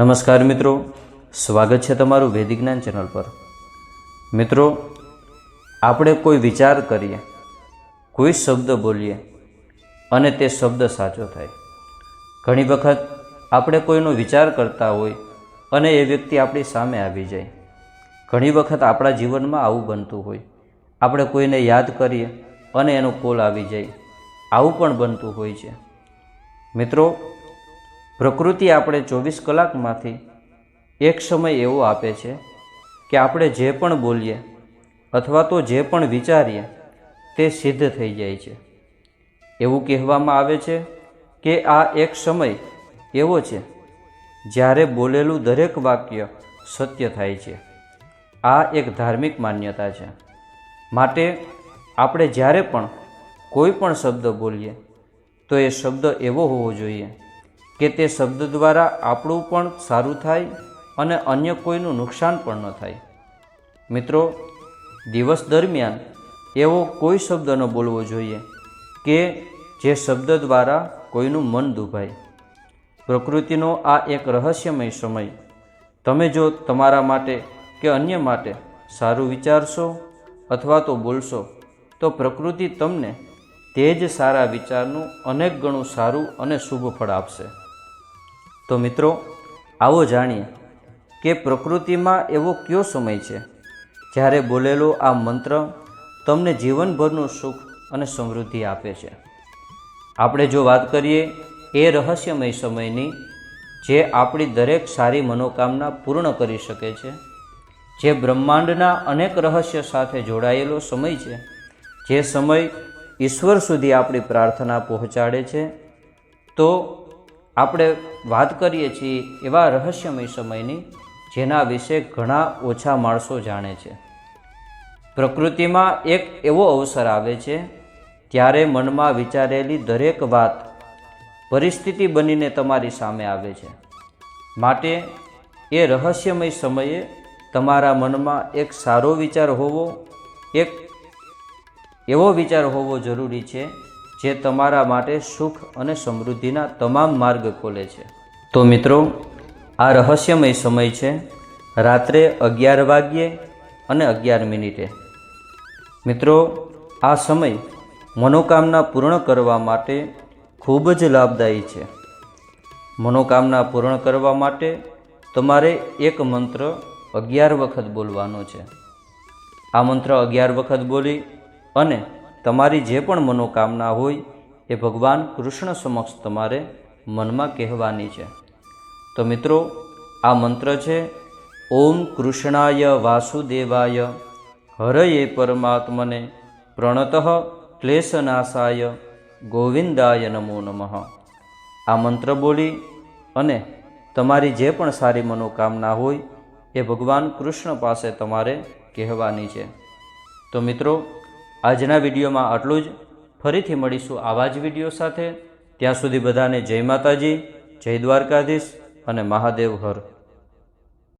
નમસ્કાર મિત્રો. સ્વાગત છે તમારું વૈદિક જ્ઞાન ચેનલ પર. મિત્રો, આપણે કોઈ વિચાર કરીએ, કોઈ શબ્દ બોલીએ અને તે શબ્દ સાચો થાય. ઘણી વખત આપણે કોઈનો વિચાર કરતા હોય અને એ વ્યક્તિ આપણી સામે આવી જાય. ઘણી વખત આપણા જીવનમાં આવું બનતું હોય. આપણે કોઈને યાદ કરીએ અને એનો કોલ આવી જાય. આવું પણ બનતું હોય છે. મિત્રો પ્રકૃતિ આપણે ચોવીસ કલાકમાંથી એક સમય એવો આપે છે કે આપણે જે પણ બોલીએ અથવા તો જે પણ વિચારીએ, તે સિદ્ધ થઈ જાય છે. એવું કહેવામાં આવે છે કે આ એક સમય એવો છે જ્યારે બોલેલું દરેક વાક્ય સત્ય થાય છે. આ એક ધાર્મિક માન્યતા છે. માટે આપણે જ્યારે પણ કોઈ પણ શબ્દ બોલીએ, તો એ શબ્દ એવો હોવો જોઈએ કે તે શબ્દ દ્વારા આપણું પણ સારું થાય અને અન્ય કોઈનું નુકસાન પણ ન થાય. મિત્રો, દિવસ દરમિયાન એવો કોઈ શબ્દ ન બોલવો જોઈએ કે જે શબ્દ દ્વારા કોઈનું મન દુભાય. પ્રકૃતિનો આ એક રહસ્યમય સમય. તમે જો તમારા માટે કે અન્ય માટે સારું વિચારશો અથવા તો બોલશો, તો પ્રકૃતિ તમને તે જ સારા વિચારનું અનેક ગણું સારું અને શુભ ફળ આપશે. તો મિત્રો, આવો જાણીએ કે પ્રકૃતિમાં એવો કયો સમય છે જ્યારે બોલેલો આ મંત્ર તમને જીવનભરનું સુખ અને સમૃદ્ધિ આપે છે. આપણે જો વાત કરીએ એ રહસ્યમય સમયની, જે આપણી દરેક સારી મનોકામના પૂર્ણ કરી શકે છે, જે બ્રહ્માંડના અનેક રહસ્ય સાથે જોડાયેલો સમય છે, જે સમય ઈશ્વર સુધી આપણી પ્રાર્થના પહોંચાડે છે, તો આપણે વાત કરીએ છીએ એવા રહસ્યમય સમયની, જેના વિશે ઘણા ઓછા માણસો જાણે છે. પ્રકૃતિમાં એક એવો અવસર આવે છે, ત્યારે મનમાં વિચારેલી દરેક વાત પરિસ્થિતિ બનીને તમારી સામે આવે છે. માટે એ રહસ્યમય સમયે તમારા મનમાં એક સારો વિચાર હોવો, એક એવો વિચાર હોવો જરૂરી છે જે તમારા માટે સુખ અને સમૃદ્ધિના તમામ માર્ગ ખોલે છે. તો મિત્રો, આ રહસ્યમય સમય છે. રાત્રે અગિયાર વાગ્યે અને અગિયાર મિનિટે. મિત્રો, આ સમય મનોકામના પૂર્ણ કરવા માટે ખૂબ જ લાભદાયી છે. મનોકામના પૂર્ણ કરવા માટે તમારે એક મંત્ર અગિયાર વખત બોલવાનો છે. આ મંત્ર અગિયાર વખત બોલી અને તમારી જે પણ મનોકામના હોય એ ભગવાન કૃષ્ણ સમક્ષ તમારે મનમાં કહેવાની છે. તો મિત્રો, આ મંત્ર છે, ઓમ કૃષ્ણાય વાસુદેવાય, હરયે પરમાત્મને પ્રણત ક્લેશનાશાય, ગોવિંદાય નમો નમઃ. આ મંત્ર બોલી અને તમારી જે પણ સારી મનોકામના હોય એ ભગવાન કૃષ્ણ પાસે તમારે કહેવાની છે. તો મિત્રો આજના વિડીયોમાં આટલું જ. ફરીથી મળીશું આવા જ વીડિયો સાથે. ત્યાં સુધી બધાને જય માતાજી, જય દ્વારકાધીશ અને મહાદેવ હર.